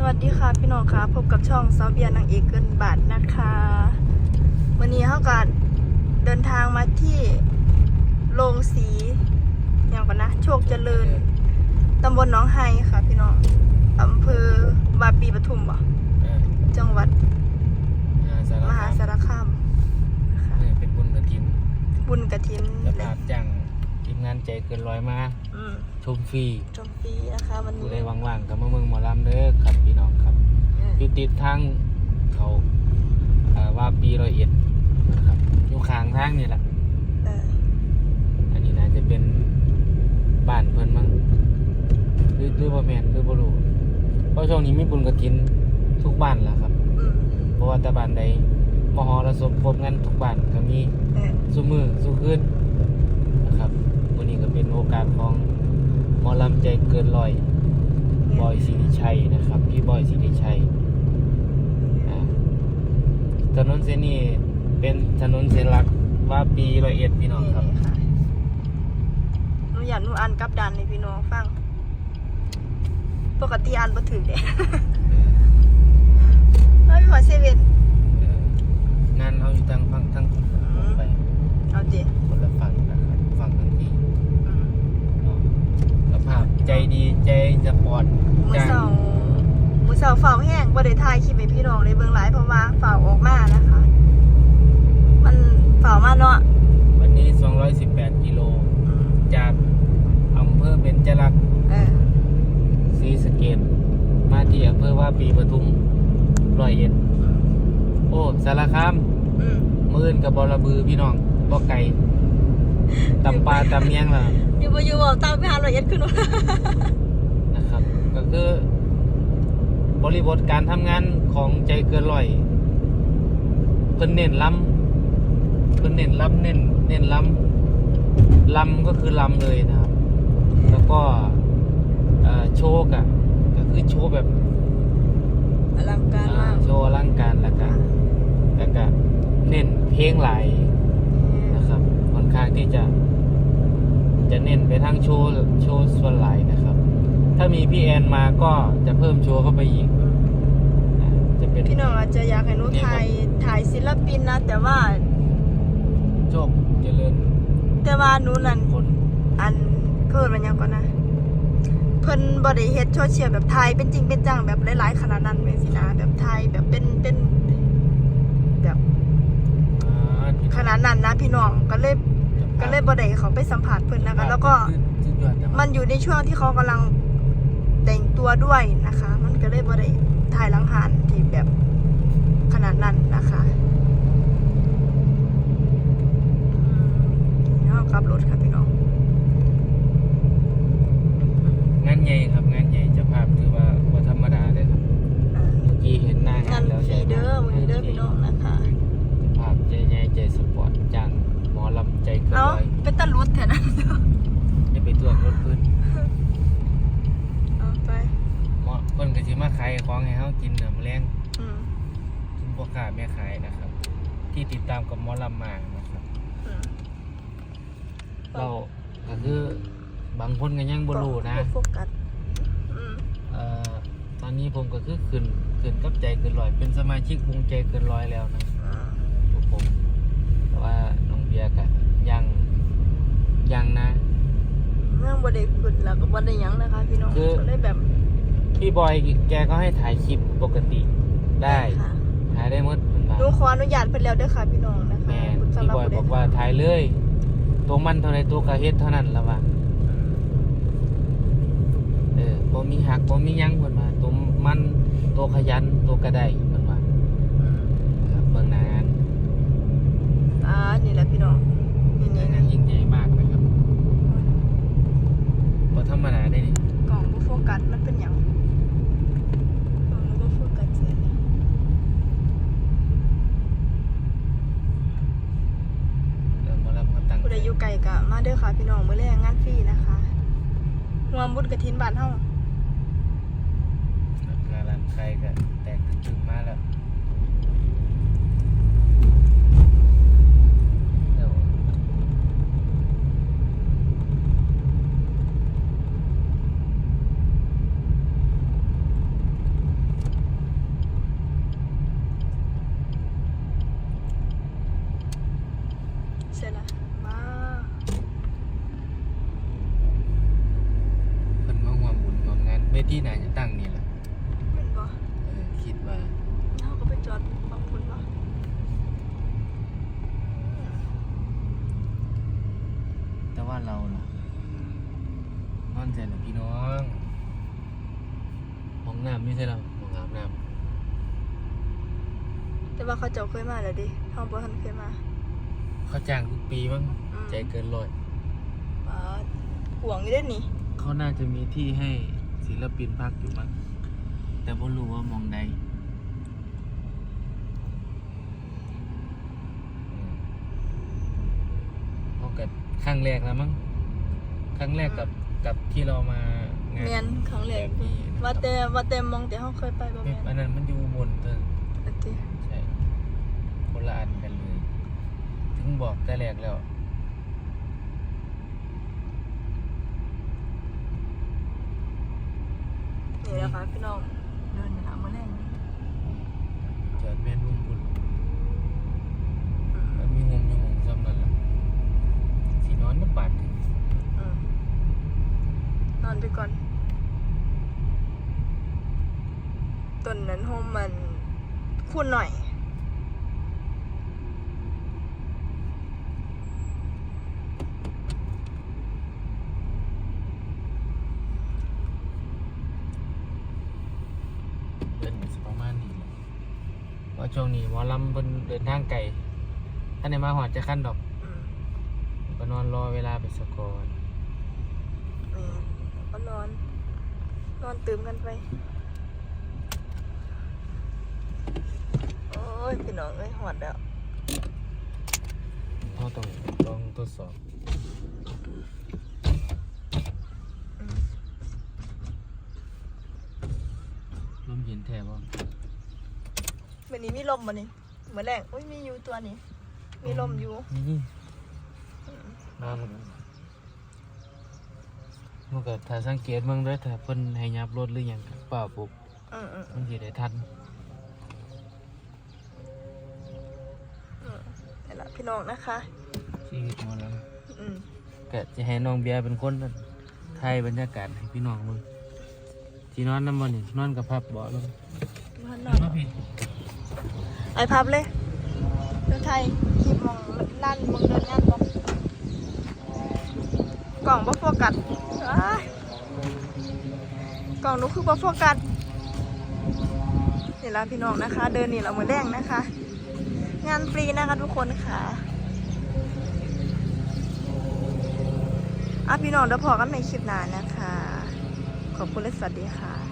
สวัสดีค่ะพี่น้องค่ะพบกับช่องซาวเบียนางเอกเกินบาทนะคะ วันนี้เขาก็เดินทางมาที่โรงสีอย่างก่อนนะ โชคเจริญตำบลหน้องไฮค่ะ พี่น้องอำเภอบาปีปทุมบ่เออจังหวัดมหาสารมหาคามสารคามนะคะเนี่ยเป็นบุญกระถินบุญกระถิน จะและภาพจ้างที มงานใจเกินร้อยมาอืมชมฟรีชมฟรีนะคะวันผู้นี้ใดว่างๆกับมาเมืองหมอลำเด้อครับพี่น้องครับเอออยู่ติดทางเขาอ่าว่าปีร้อยเอ็ดนะครับอยู่ข้างทางนี่แหละ เอออันนี้น่าจะเป็นบ้านเพิ่นมั้งหรือหรือว่าแมนหรือบ่รู้เพราะช่วงนี้มีบุญกระถินทุกบ้านแหละครับอืมเพราะว่าแต่บ้านใดมหรสพพบกันทุกบ้านก็มีเออสู้มือสู้ขึ้นนะครับวันนี้ก็เป็น โอกาสของหมอลำใจเกินร้อยบอยสิริชัยนะครับ พี่บอยสิริชัยอ่าถนนเส้นนี้เป็นถนนเส้นหลักว่าปีร้อยเอ็ดพี่น้องครับนี่ค่ะหนูอยากหนูอ่านกลับดันให้พี่น้องฟัง ปกติอ่านบ่ถึกเด้ เฮ้ยพี่ขอเซเว่น เอองานเอาอยู่ทางฝั่งทางไป เอาดิ คนละฝั่งนะครับฝั่งทางที่ อืม เนาะสภาพใจดีใจสปอร์ต มื้อ จ้าง เช้ามื้อเช้าฝ้าวแห้งบ่ได้ถ่ายคลิปให้พี่น้องได้เบิ่งหลายเพราะว่าฝ้าวออกมานะคะ มันฝ้าวมาเนาะ วันนี้ 218กิโล อืม จากอำเภอเบญจรักษ์ เออ ศรีสะเกดมาที่อำเภอว่าปีปทุมร้อยเอ็ด อืม โอ้สารคามอืมมื่นกับบอระบือพี่น้องบ่ไก่ตำปลาตำเมียงล่ะอยู่บ่อยู่เว้าตามไปหาร้อยเอ็ดขึ้นว่านะครับ ก็คือบริบทการทำงานของใจเกินร้อยเพิ่นเน้นล้ำเพิ่นเน้นล้ำเน้นเน้นล้ำล้ำก็คือล้ำเลยนะครับ แล้วก็เอ่อโชว์กะก็คือโชว์แบบอลังการมากโชว์อลังการแล้วก็แล้วก็ เน้นเพลงหลายนะครับค่อนข้างที่จะ จะเน้นไปทางโชว์โชว์ส่วนหลายนะครับ ถ้ามีพี่แอนมาก็จะเพิ่มโชว์เข้าไปอีกนะจะเป็นพี่น้องอาจจะอยากให้หนูถ่ายถ่ายศิลปินนะ แต่ว่าโชคเจริญ แต่ว่าหนูนั่นคนอันเพิ่นมันหยังก่อนนะเพิ่นบ่ได้เฮ็ดโซเชียลแบบไทยเป็นจริงเป็นจังแบบหลายๆขนาดนั้นแม่นสินะแบบไทยแบบเป็นเป็นแบบ อ่าที่ ขนาดนั้นนะ พี่น้องก็เลยก็เลยบ่ได้เขาไปสัมผัสเพิ่นนะคะ แล้วก็สุดยอดจังมันอยู่ในช่วงที่เขากำลังแต่งตัวด้วยนะคะ มันก็เลยบ่ได้ถ่ายหลังหานที่แบบขนาดนั้นนะคะอืมนี่เรากลับรถค่ะพี่น้อง งานใหญ่ครับงานใหญ่เจะภาพถือว่าว่าธรรมดาเลยครับ อ่า เมื่อกี้เห็นหน้างางาน น แล้ว ฟรีเด้อมื้อนี้เด้อพี่น้องนะคะ ภาพใจใหญ่ใจสปอร์ตจังหมอลำใจเกิน เอ้า ร้อย เป็นตะลุดแถวนั้น จะไปตรวจรถพื้น เอาไป หมอเพิ่นก็สิมา ขายของให้เฮากินน้ำแรงอืมทุนพ่อค้าแม่ขายนะครับ ที่ติดตามกับหมอลำมานะครับ อืมเราก็คือบางคนก็ยังบ่รู้นะบ่โฟกัสอืมเอ่อตอนนี้ผมก็คือขึ้นขึ้นกับใจเกินร้อย เป็นสมาชิกวงใจเกินร้อยแล้วนะอ่าพวกผม แต่ว่าน้องเบียร์ก็ยังยังนะ เรื่องบ่ได้ขึ้นแล้วก็บ่ได้หยังนะคะพี่น้องคือ ก็เลยแบบ พี่บอยแกก็ให้ถ่ายคลิปปกติได้ ค่ะถ่ายได้หมดเป็นบาหนูขออนุญาตเพิ่นแล้วเด้อค่ะพี่น้องนะคะแม่คุณพี่สำหรับอยผู้ใดบอกว่าถ่ายเลยตัวมันเท่าไรตัวกระเฮ็ดเท่านั้นละว่าเออบ่มีหักบ่มีหยังเพิ่นว่าตัวมันตัวขยันตัวกระไดเพิ่นว่าอืมนะครับเบิ่งหน้างาน อ่านี่แหละพี่น้องนี่ ห นี่ น้างานยิ่งใหญ่มากนะครับบ่ธรรมดาได้นี่ กล่องบ่โฟกัสมันเป็นหยังกล่องบ่โฟกัสเสียเลย เริ่มบ่รับเขาตั้ง ผู้ใดอยู่ ไก่กะมาเด้อค่ะพี่น้องมื้อแรกงานฟรีนะคะรวมบุญกะทินบ้านเฮาราคาร้านไก่ก็แตกตึงๆมาแล้ว วที่ไหนจะตั้งนี่แหละเป็นบ่เออคิดว่าเขาก็ไปจอดบางคนเนาะแต่ว่าเราล่ะนอนเสร็จแล้วพี่น้องห้องน้ำไม่ใช่เราห้องอาบน้ำแต่ว่าเขาเจ้าเคยมาแล้วดิห้องบ่ทันเคยมาเขาจ้างทุกปีมั้งอืมใจเกินร้อย บาห่วงอยู่เด้อนี่เขาน่าจะมีที่ให้ ศิลปินพักอยู่มั้งแต่ไม่รู้ว่ามองใดอืมเอากับครั้งแรกแล้วมั้งครั้งแรกกับกับที่เรามางานแม่นครั้งแรกแบบนี้นะครับว่าแต่ว่าแต่มองแต่เฮาเคยไปบ่เว็แม่บนอันนั้นมันอยู่บนเติมอันติใช่คนละอันกันเลย ถึงบอกแต่แรกแล้ว นี่แหละค่ะพี่น้องเดินหามื้อแรงจอดแม่นรุ่งบุญมันมีงมอยู่งมซ้ำนั่นแหละสีนอนมันบาดถึงอืมนอนไปก่อนต้นนั้นโฮมมันคูณหน่อย เดินสิประมาณนี้แหละ เพราะช่วงนี้หมอลำเพิ่นเดินทางไกลท่านในมาหอดจะขั้นดอกอืมก็นอนรอเวลาไปสกอนนี่ก็นอน นอนตื่มกันไป โอ้ยพี่น้องเอ้ยหอดแล้วเขาต้องต้องทดสอบอืมลมเย็นแท้บ่ วันนี้มีลมมานี่เหมือนแรงอุ้ยมีอยู่ตัวนี้ มีลมอยู่นี่นี่นอนมันก็ถ้าสังเกตเบิ่งเด้วยถ้าเพิ่นให้ยับรถหรือหยังก็เปล่าปุ๊บอืมอืมมันสิได้ทันอืมนี่แหละพี่น้องนะคะชีวิตหมอลอืมำก็จะให้น้องเบียร์เป็นคนถ่ายบรรยากาศให้พี่น้องมึงที่นอนน้ำมันนี่นอนกับพับเบาะลงมานอนมาพี่ ไอพับเลยดินไทยคลิปมองลั่นมองเดินงานบอกกล่องบ่โฟกัสกล่องนูคือบ่โฟกัสนี่ละพี่น้องนะคะ เดินนี่เรามือแรงนะคะ งานฟรีนะคะทุกคนค่ะอะพี่น้องเดี๋ยวพอกันในคลิปหน้านะคะ ขอบคุณและสวัสดีค่ะ